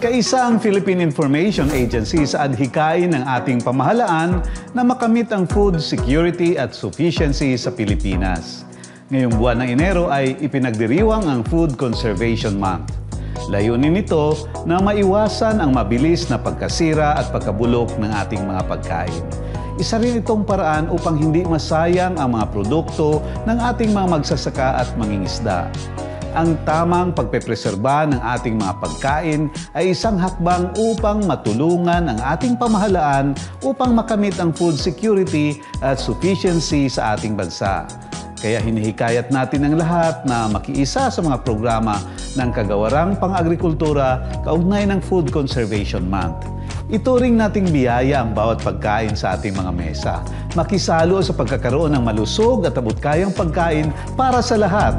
Kaisa ang Philippine Information Agency sa adhikain ng ating pamahalaan na makamit ang food security at sufficiency sa Pilipinas. Ngayong buwan ng Enero ay ipinagdiriwang ang Food Conservation Month. Layunin nito na maiwasan ang mabilis na pagkasira at pagkabulok ng ating mga pagkain. Isa rin itong paraan upang hindi masayang ang mga produkto ng ating mga magsasaka at mangingisda. Ang tamang pagpepreserba ng ating mga pagkain ay isang hakbang upang matulungan ang ating pamahalaan upang makamit ang food security at sufficiency sa ating bansa. Kaya hinihikayat natin ang lahat na makiisa sa mga programa ng Kagawarang Pang-Agrikultura kaugnay ng Food Conservation Month. Ituring nating biyaya ang bawat pagkain sa ating mga mesa. Makisalo sa pagkakaroon ng malusog at abot-kayang pagkain para sa lahat.